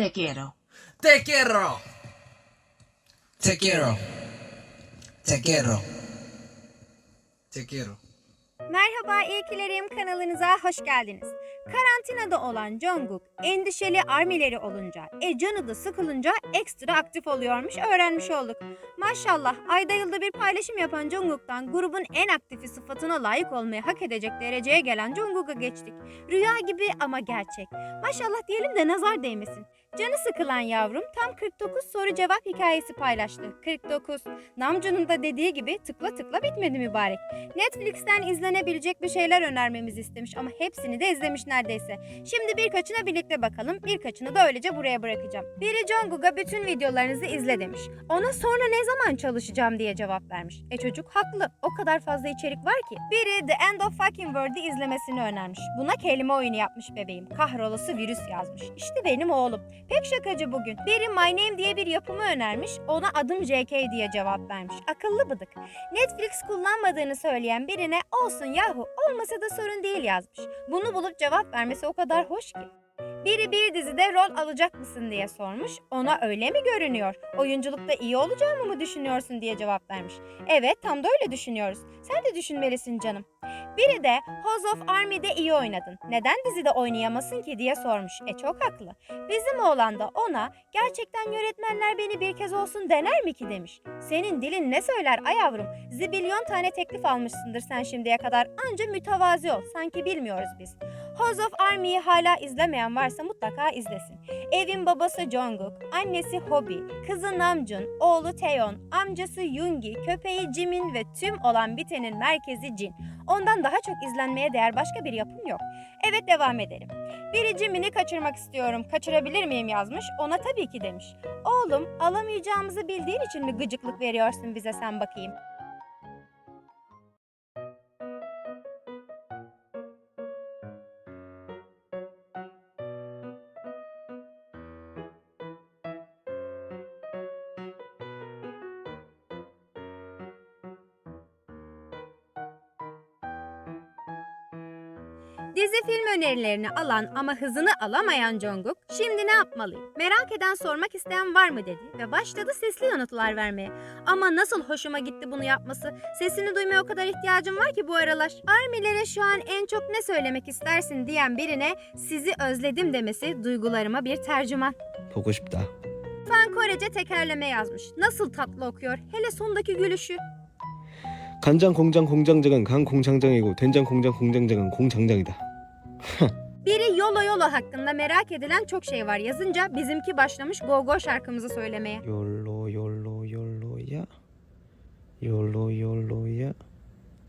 Te quiero. Te quiero. Te quiero. Te quiero. Te quiero. Merhaba İlkilerim kanalınıza hoş geldiniz. Karantinada olan Jungkook endişeli armileri olunca, e canı da sıkılınca ekstra aktif oluyormuş öğrenmiş olduk. Maşallah ayda yılda bir paylaşım yapan Jungkook'tan grubun en aktifi sıfatına layık olmayı hak edecek dereceye gelen Jungkook'a geçtik. Rüya gibi ama gerçek. Maşallah diyelim de nazar değmesin. Canı sıkılan yavrum tam 49 soru cevap hikayesi paylaştı. 49. Namjoon'un da dediği gibi tıkla tıkla bitmedi mübarek. Netflix'ten izlenebilecek bir şeyler önermemizi istemiş ama hepsini de izlemiş neredeyse. Şimdi birkaçına birlikte bakalım, birkaçını da öylece buraya bırakacağım. Biri Jungkook'a bütün videolarınızı izle demiş. Ona sonra ne zaman çalışacağım diye cevap vermiş. E çocuk haklı, o kadar fazla içerik var ki. Biri The End of Fucking World'ı izlemesini önermiş. Buna kelime oyunu yapmış bebeğim. Kahrolası virüs yazmış. İşte benim oğlum. Pek şakacı bugün. Biri My Name diye bir yapımı önermiş. Ona adım JK diye cevap vermiş. Akıllı bıdık. Netflix kullanmadığını söyleyen birine olsun yahu olmasa da sorun değil yazmış. Bunu bulup cevap vermesi o kadar hoş ki. Biri bir dizide rol alacak mısın diye sormuş. Ona öyle mi görünüyor? Oyunculukta iyi olacağımı mı düşünüyorsun diye cevap vermiş. Evet tam da öyle düşünüyoruz. Sen de düşünmelisin canım. Biri de House of Army'de iyi oynadın. Neden dizide oynayamasın ki diye sormuş. E çok haklı. Bizim oğlan da ona gerçekten yönetmenler beni bir kez olsun dener mi ki demiş. Senin dilin ne söyler ay yavrum? Zibilyon tane teklif almışsındır sen şimdiye kadar. Anca mütevazi ol. Sanki bilmiyoruz biz. House of Army'yi hala izlemeyen varsa mutlaka izlesin. Evin babası Jungkook, annesi Hobi, kızı Namjoon, oğlu Taeyeon, amcası Yoongi, köpeği Jimin ve tüm olan bitenin merkezi Jin. Ondan daha çok izlenmeye değer başka bir yapım yok. Evet devam edelim. Biri Jimin'i kaçırmak istiyorum, kaçırabilir miyim yazmış. Ona tabii ki demiş. Oğlum alamayacağımızı bildiğin için mi gıcıklık veriyorsun bize sen bakayım? Dizi film önerilerini alan ama hızını alamayan Jungkook şimdi ne yapmalıyım? Merak eden sormak isteyen var mı dedi ve başladı sesli yanıtlar vermeye. Ama nasıl hoşuma gitti bunu yapması. Sesini duymaya o kadar ihtiyacım var ki bu aralar. Armilere şu an en çok ne söylemek istersin diyen birine sizi özledim demesi duygularıma bir tercüman. Boku 싶다. Fan Korece tekerleme yazmış. Nasıl tatlı okuyor. Hele sondaki gülüşü. 간장 공장 공장장은 간 공장장이고 된장 공장 공장장은 공장장이다. Biri Yolo Yolo hakkında merak edilen çok şey var yazınca bizimki başlamış Go Go şarkımızı söylemeye. 욜로 욜로 욜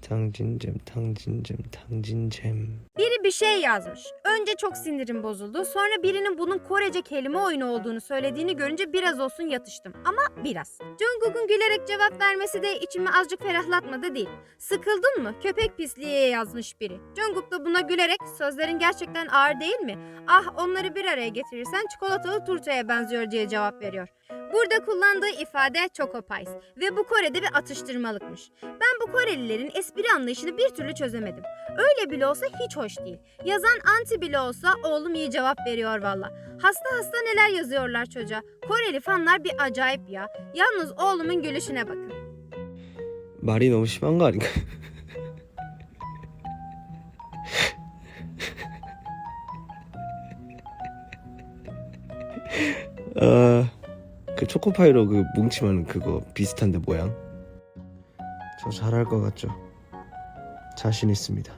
Tangincem, tangincem, tangincem. Biri bir şey yazmış. Önce çok sinirim bozuldu. Sonra birinin bunun Korece kelime oyunu olduğunu söylediğini görünce biraz olsun yatıştım. Ama biraz. Jungkook'un gülerek cevap vermesi de içimi azıcık ferahlatmadı değil. Sıkıldın mı? Köpek pisliğe yazmış biri. Jungkook da buna gülerek sözlerin gerçekten ağır değil mi? Ah onları bir araya getirirsen çikolatalı turtaya benziyor diye cevap veriyor. Burada kullandığı ifade Choco Pies ve bu Kore'de bir atıştırmalıkmış. Ben bu Korelilerin espri anlayışını bir türlü çözemedim. Öyle bile olsa hiç hoş değil. Yazan anti bile olsa oğlum iyi cevap veriyor valla. Hasta hasta neler yazıyorlar çocuğa. Koreli fanlar bir acayip ya. Yalnız oğlumun gülüşüne bakın. 말이 너무 심한 거 아닌가? 아, 그 초코파이로 그 뭉치면 그거 비슷한데 모양. 저 잘할 것 같죠? 자신 있습니다.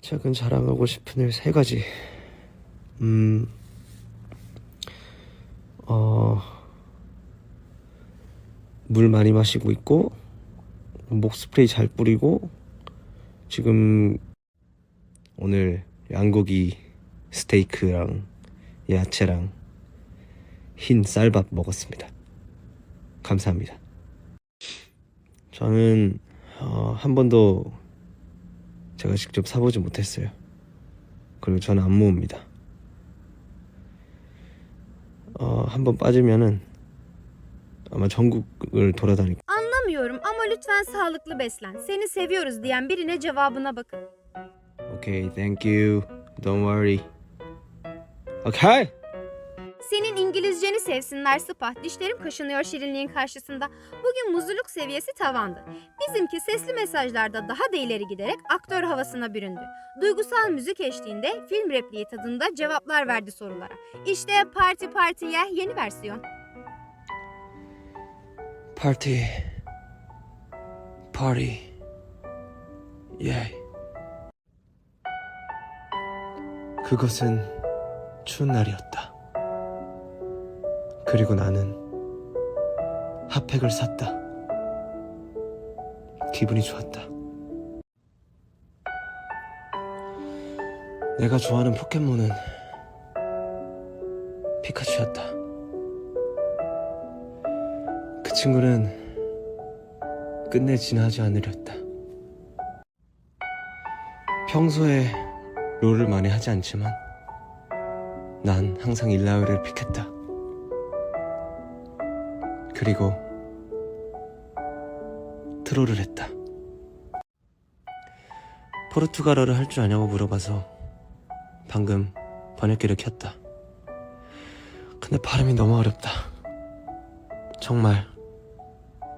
최근 자랑하고 싶은 일 세 가지. 음, 어, 물 많이 마시고 있고, 목 스프레이 잘 뿌리고 지금 오늘 양고기 스테이크랑 야채랑 흰 쌀밥 먹었습니다. 감사합니다. 저는 어, 한 번도 제가 직접 사보지 못했어요. 그리고 저는 안 모읍니다. 어, 한 번 빠지면은 아마 전국을 돌아다닐 Anlamıyorum ama lütfen sağlıklı beslen. Seni seviyoruz diyen birine cevabına bakın. Okay, thank you. Don't worry. Okay. Senin İngilizceni sevsinler sıpa. Dişlerim kaşınıyor şirinliğin karşısında. Bugün muzluluk seviyesi tavandı. Bizimki sesli mesajlarda daha da ileri giderek aktör havasına büründü. Duygusal müzik eşliğinde film repliği tadında cevaplar verdi sorulara. İşte Parti Partiye yeni versiyon. Party. Party. Yay. 그것은 추운 날이었다. 그리고 나는 핫팩을 샀다. 기분이 좋았다. 내가 좋아하는 포켓몬은 피카츄였다. 그 친구는 끝내 지나지 않으렸다. 평소에 롤을 많이 하지 않지만 난 항상 일라웨를 픽했다. 그리고 트롤을 했다. 포르투갈어를 할 줄 아냐고 물어봐서 방금 번역기를 켰다. 근데 발음이 너무 어렵다. 정말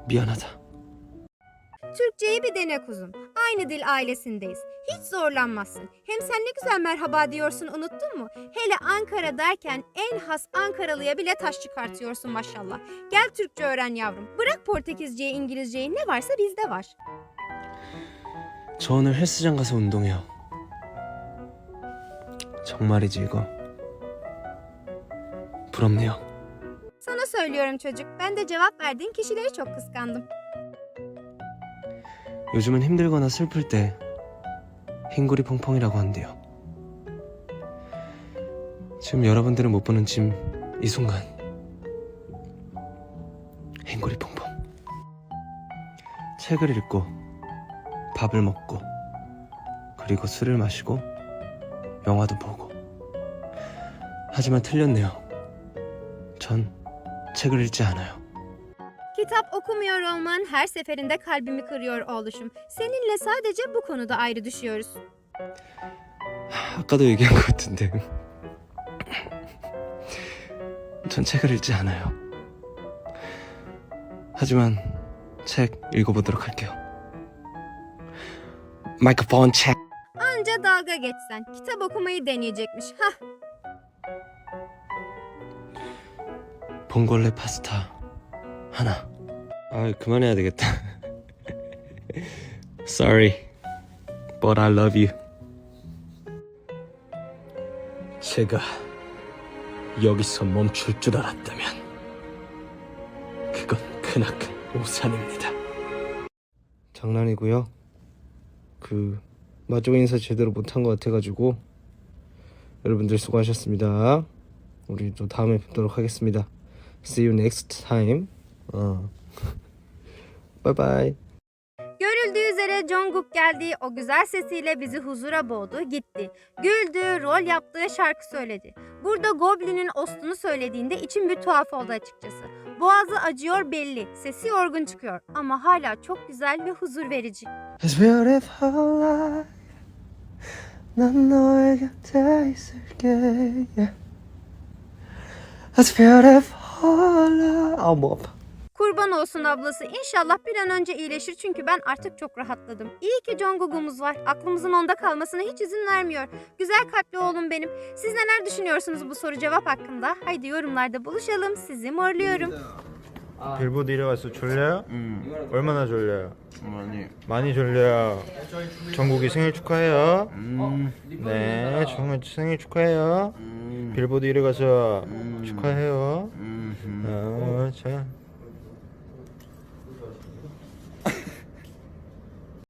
미안하다. Türkçeyi bir dene kuzum. Aynı dil ailesindeyiz. Hiç zorlanmazsın. Hem sen ne güzel merhaba diyorsun unuttun mu? Hele Ankara derken en has Ankaralıya bile taş çıkartıyorsun maşallah. Gel Türkçe öğren yavrum. Bırak Portekizceyi, İngilizceyi ne varsa bizde var. 저 오늘 헬스장 가서 운동해요. 정말이지 이거. 부럽네요. Sana söylüyorum çocuk. Ben de cevap verdiğin kişileri çok kıskandım. 요즘은 힘들거나 슬플 때 흰구리 퐁퐁이라고 한대요. 지금 여러분들은 못 보는 지금 이 순간 흰구리 퐁퐁. 책을 읽고 밥을 먹고 그리고 술을 마시고 영화도 보고. 하지만 틀렸네요. 전 책을 읽지 않아요. Kitap okumuyor olman her seferinde kalbimi kırıyor oğluşum. Seninle sadece bu konuda ayrı düşüyoruz. 아까도 얘기한 것 같은데. 전 책을 읽지 않아요. 하지만 책 읽어보도록 할게요. 마이크폰 책. Anca dalga geçsen. Kitap okumayı deneyecekmiş. Hah. 봉골레 파스타 하나. 아 그만해야 되겠다. Sorry, but I love you. 제가 여기서 멈출 줄 알았다면 그건 크나큰 오산입니다. 장난이고요. 그 마지막 인사 제대로 못한 것 같아가지고 여러분들 수고하셨습니다. 우리 또 다음에 뵙도록 하겠습니다. See you next time. 어. bye bye. Görüldüğü üzere Jungkook geldi, o güzel sesiyle bizi huzura boğdu, gitti. Güldü, rol yaptığı şarkı söyledi. Burada Goblin'in ostunu söylediğinde içim bir tuhaf oldu açıkçası. Boğazı acıyor belli, sesi yorgun çıkıyor ama hala çok güzel ve huzur verici. It's beautiful life. 난 너의 곁에 있을게. Yeah. It's beautiful life. 아, 뭐 아파. Kurban olsun ablası. İnşallah bir an önce iyileşir çünkü ben artık çok rahatladım. İyi ki Jungkook'umuz var. Aklımızın onda kalmasına hiç izin vermiyor. Güzel kalpli oğlum benim. Siz neler düşünüyorsunuz bu soru cevap hakkında? Haydi yorumlarda buluşalım. Sizi morluyorum. 빌보드 1위 가서 졸려요? 음, 얼마나 졸려요? 많이. 많이 졸려요. 정국이 생일 축하해요. 음, 네, 정국 생일 축하해요. 음, 빌보드 1위 가서 음. 축하해요. 음, 어, 자.